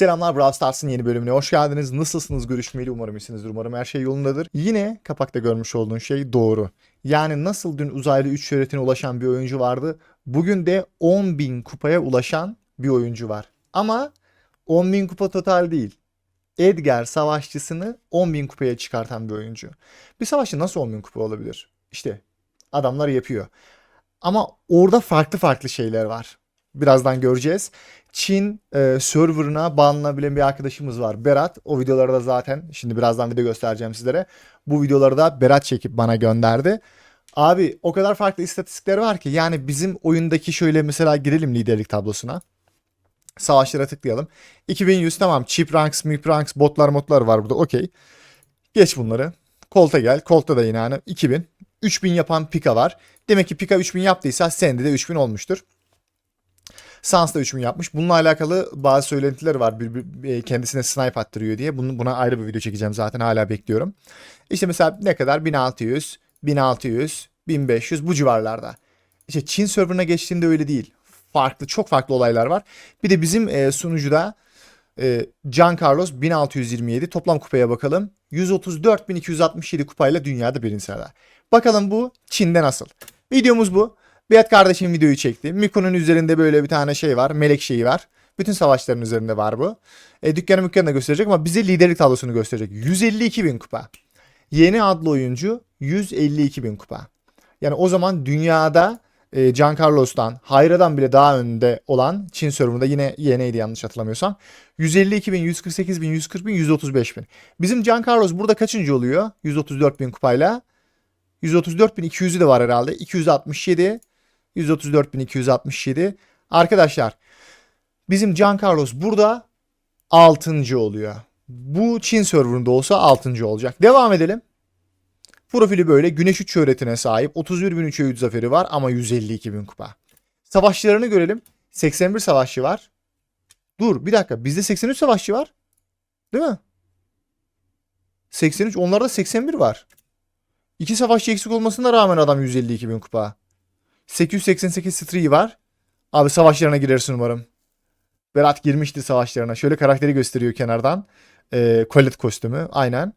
Selamlar Brawl Stars'ın yeni bölümüne hoş geldiniz. Nasılsınız görüşmeli umarım iyisinizdir. Umarım her şey yolundadır. Yine kapakta görmüş olduğun şey doğru. Yani nasıl dün uzaylı 3 şöhretine ulaşan bir oyuncu vardı. Bugün de 10.000 kupaya ulaşan bir oyuncu var. Ama 10.000 kupa total değil. Edgar savaşçısını 10.000 kupaya çıkartan bir oyuncu. Bir savaşçı nasıl 10.000 kupa olabilir? İşte adamlar yapıyor. Ama orada farklı farklı şeyler var. Birazdan göreceğiz. Çin e, serverına bağlanabilen bir arkadaşımız var. Berat. O videoları da zaten şimdi birazdan video göstereceğim sizlere. Bu videoları da Berat çekip bana gönderdi. Abi o kadar farklı istatistikleri var ki yani bizim oyundaki şöyle mesela girelim liderlik tablosuna. Savaşlara tıklayalım. 2100 tamam. Chip ranks, mip ranks, botlar modlar var burada. Okey. Geç bunları. Kolta gel. Kolta da yine hani 2000. 3000 yapan Pika var. Demek ki Pika 3000 yaptıysa sende de 3000 olmuştur. Sans da 3000 yapmış. Bununla alakalı bazı söylentiler var. Bir, bir- bir- kendisine snipe attırıyor diye. Bunu, buna ayrı bir video çekeceğim zaten. Hala bekliyorum. İşte mesela ne kadar? 1600, 1600, 1500 bu civarlarda. İşte Çin serverına geçtiğinde öyle değil. Farklı, çok farklı olaylar var. Bir de bizim e, sunucuda e, Can Carlos 1627 toplam kupaya bakalım. 134.267 kupayla dünyada birinci sırada. Bakalım bu Çin'de nasıl? Videomuz bu. Beyat kardeşim videoyu çekti. Miko'nun üzerinde böyle bir tane şey var. Melek şeyi var. Bütün savaşların üzerinde var bu. E, dükkanı mükkanı da gösterecek ama bize liderlik tablosunu gösterecek. 152 bin kupa. Yeni adlı oyuncu 152 bin kupa. Yani o zaman dünyada e, Can Carlos'tan, Hayra'dan bile daha önde olan Çin serverında yine YN'ydi yanlış hatırlamıyorsam. 152 bin, 148 bin, 140 bin, 135 bin. Bizim Can Carlos burada kaçıncı oluyor? 134 bin kupayla. 134 bin 200'ü de var herhalde. 267. 134 bin 267. Arkadaşlar bizim Can Carlos burada 6. oluyor. Bu Çin serverında olsa 6. olacak. Devam edelim. Profili böyle güneş 3 şöhretine sahip. 31 bin 3 öğüt zaferi var ama 152 bin kupa. Savaşçılarını görelim. 81 savaşçı var. Dur bir dakika bizde 83 savaşçı var. Değil mi? 83 onlarda 81 var. İki savaşçı eksik olmasına rağmen adam 152 bin kupa. 888 stree var. Abi savaşlarına girersin umarım. Berat girmişti savaşlarına. Şöyle karakteri gösteriyor kenardan. Ee, Colette kostümü. Aynen.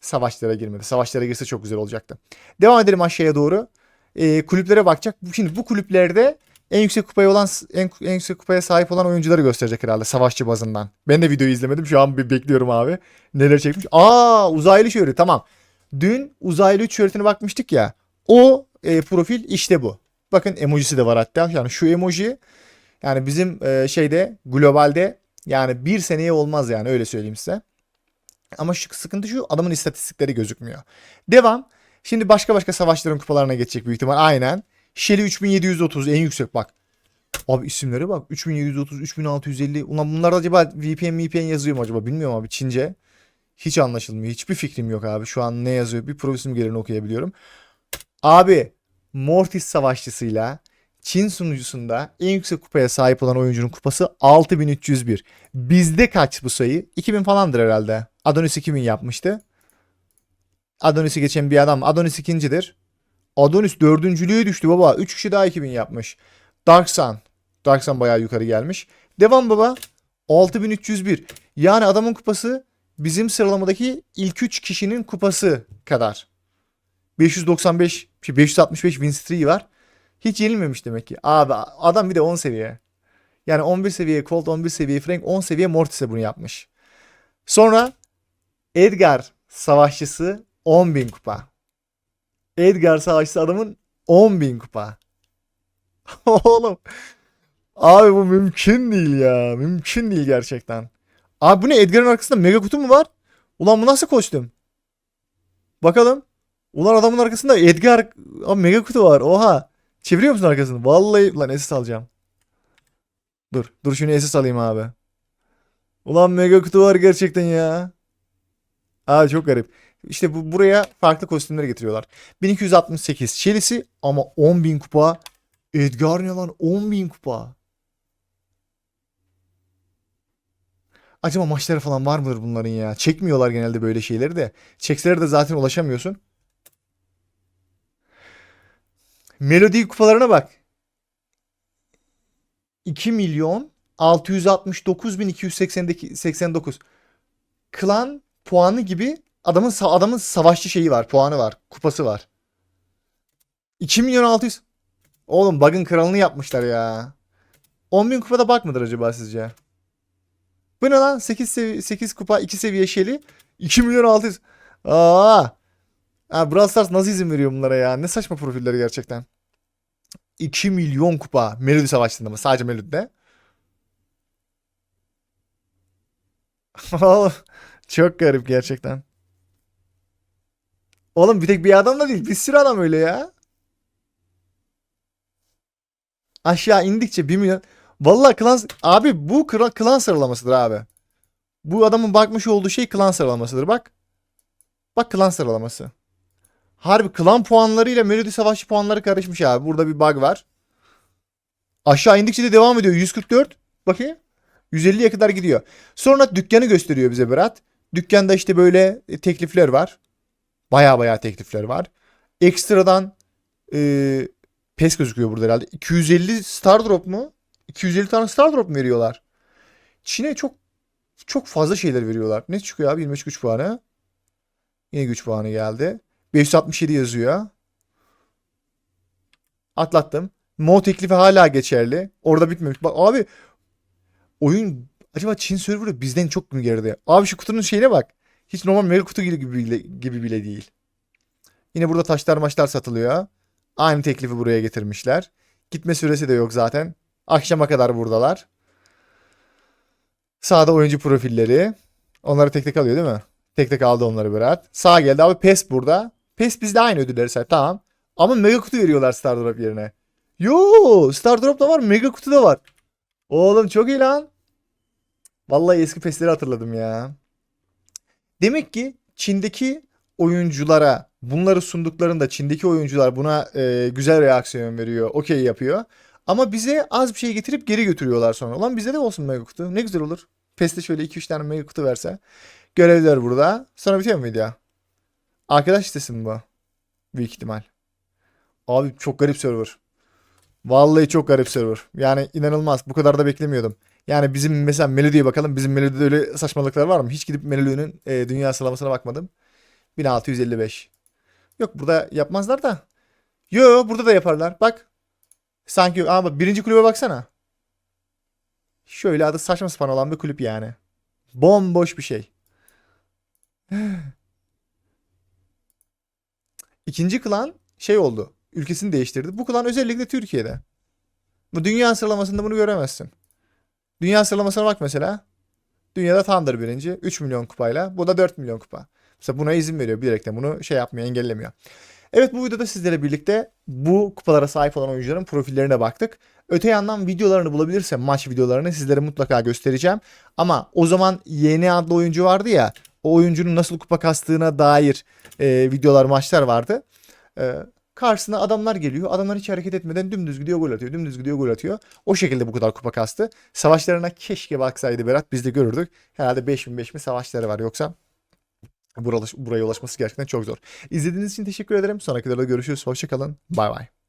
Savaşlara girmedi. Savaşlara girse çok güzel olacaktı. Devam edelim aşağıya doğru. Ee, kulüplere bakacak. Şimdi bu kulüplerde en yüksek kupaya olan en, en yüksek kupaya sahip olan oyuncuları gösterecek herhalde savaşçı bazından. Ben de videoyu izlemedim. Şu an bir bekliyorum abi. Neler çekmiş. Aa uzaylı şöhret tamam. Dün uzaylı 3 şöhretine bakmıştık ya. O e, profil işte bu. Bakın emojisi de var hatta. Yani şu emoji yani bizim e, şeyde globalde yani bir seneye olmaz yani öyle söyleyeyim size. Ama şu sıkıntı şu adamın istatistikleri gözükmüyor. Devam. Şimdi başka başka savaşların kupalarına geçecek büyük ihtimal. Aynen. Shelly 3730 en yüksek bak. Abi isimlere bak. 3730, 3650. Ulan bunlar acaba VPN VPN yazıyor mu acaba? Bilmiyorum abi Çince. Hiç anlaşılmıyor. Hiçbir fikrim yok abi. Şu an ne yazıyor? Bir profesyonel gelerini okuyabiliyorum. Abi Mortis savaşçısıyla Çin sunucusunda en yüksek kupaya sahip olan oyuncunun kupası 6301. Bizde kaç bu sayı? 2000 falandır herhalde. Adonis 2000 yapmıştı. Adonis'i geçen bir adam. Adonis ikincidir. Adonis dördüncülüğe düştü baba. 3 kişi daha 2000 yapmış. Dark Sun. Dark Sun bayağı yukarı gelmiş. Devam baba. 6301. Yani adamın kupası bizim sıralamadaki ilk 3 kişinin kupası kadar. 595, şey 565 win streak'i var. Hiç yenilmemiş demek ki. Abi adam bir de 10 seviye. Yani 11 seviye Colt, 11 seviye Frank, 10 seviye Mortis'e bunu yapmış. Sonra Edgar savaşçısı 10.000 kupa. Edgar savaşçısı adamın 10.000 kupa. Oğlum. Abi bu mümkün değil ya. Mümkün değil gerçekten. Abi bu ne? Edgar'ın arkasında mega kutu mu var? Ulan bu nasıl kostüm? Bakalım. Ulan adamın arkasında Edgar Abi mega kutu var. Oha. Çeviriyor musun arkasını? Vallahi lan SS alacağım. Dur. Dur şunu SS alayım abi. Ulan mega kutu var gerçekten ya. Aa çok garip. İşte bu buraya farklı kostümler getiriyorlar. 1268 Chelsea'si ama 10.000 kupa. Edgar ne lan 10.000 kupa. Acaba maçları falan var mıdır bunların ya? Çekmiyorlar genelde böyle şeyleri de. Çekseler de zaten ulaşamıyorsun. Melodi kupalarına bak. 2 milyon 669.289. Klan puanı gibi adamın adamın savaşçı şeyi var, puanı var, kupası var. 2 milyon 600. Oğlum bug'ın kralını yapmışlar ya. 10 bin kupada bug mıdır acaba sizce? Bu ne lan? 8, sevi 8 kupa 2 seviye şeli. 2 milyon 600. Aa. Ha, Brawl Stars nasıl izin veriyor bunlara ya? Ne saçma profilleri gerçekten. 2 milyon kupa. Melody savaştığında mı? Sadece Melody'de. Oğlum, Çok garip gerçekten. Oğlum bir tek bir adam da değil. Bir sürü adam öyle ya. Aşağı indikçe 1 milyon. Vallahi klan abi bu klan, klan sıralamasıdır abi. Bu adamın bakmış olduğu şey klan sıralamasıdır bak. Bak klan sıralaması. Harbi klan puanlarıyla Melody Savaşçı puanları karışmış abi. Burada bir bug var. Aşağı indikçe de devam ediyor. 144. Bakayım. 150'ye kadar gidiyor. Sonra dükkanı gösteriyor bize Berat. Dükkanda işte böyle e, teklifler var. Baya baya teklifler var. Ekstradan e, PES gözüküyor burada herhalde. 250 Star Drop mu? 250 tane Star Drop mu veriyorlar? Çin'e çok çok fazla şeyler veriyorlar. Ne çıkıyor abi? 25 güç puanı. Yine güç puanı geldi. 567 yazıyor. Atlattım. Mo teklifi hala geçerli. Orada bitmemiş. Bak abi oyun acaba Çin serverı bizden çok mu geride? Abi şu kutunun şeyine bak. Hiç normal mail kutu gibi, bile, gibi bile değil. Yine burada taşlar maçlar satılıyor. Aynı teklifi buraya getirmişler. Gitme süresi de yok zaten. Akşama kadar buradalar. Sağda oyuncu profilleri. Onları tek tek alıyor değil mi? Tek tek aldı onları Berat. Sağ geldi abi PES burada. PES bizde aynı ödülleri sahip tamam. Ama mega kutu veriyorlar Star Drop yerine. Yo Star Drop da var mega kutu da var. Oğlum çok iyi lan. Vallahi eski PES'leri hatırladım ya. Demek ki Çin'deki oyunculara bunları sunduklarında Çin'deki oyuncular buna e, güzel reaksiyon veriyor. Okey yapıyor. Ama bize az bir şey getirip geri götürüyorlar sonra. Ulan bizde de olsun mega kutu. Ne güzel olur. PES'te şöyle 2-3 tane mega kutu verse. Görevler burada. Sonra bitiyor mu video? Arkadaş sitesi mi bu? Büyük ihtimal. Abi çok garip server. Vallahi çok garip server. Yani inanılmaz. Bu kadar da beklemiyordum. Yani bizim mesela Melody'ye bakalım. Bizim Melody'de öyle saçmalıklar var mı? Hiç gidip Melody'nin e, dünya sıralamasına bakmadım. 1655. Yok burada yapmazlar da. Yo burada da yaparlar. Bak. Sanki ama birinci kulübe baksana. Şöyle adı saçma sapan olan bir kulüp yani. Bomboş bir şey. İkinci klan şey oldu. Ülkesini değiştirdi. Bu klan özellikle Türkiye'de. Bu dünya sıralamasında bunu göremezsin. Dünya sıralamasına bak mesela. Dünyada Thunder birinci. 3 milyon kupayla. Bu da 4 milyon kupa. Mesela buna izin veriyor. Bilerekten bunu şey yapmıyor, engellemiyor. Evet bu videoda sizlerle birlikte bu kupalara sahip olan oyuncuların profillerine baktık. Öte yandan videolarını bulabilirsem maç videolarını sizlere mutlaka göstereceğim. Ama o zaman yeni adlı oyuncu vardı ya o oyuncunun nasıl kupa kastığına dair e, videolar maçlar vardı. E, karşısına adamlar geliyor. Adamlar hiç hareket etmeden dümdüz gidiyor gol atıyor. Dümdüz gidiyor gol atıyor. O şekilde bu kadar kupa kastı. Savaşlarına keşke baksaydı Berat biz de görürdük. Herhalde 5000 5000 savaşları var yoksa buraya, ulaşması gerçekten çok zor. İzlediğiniz için teşekkür ederim. Sonraki videoda görüşürüz. Hoşçakalın. Bay bay.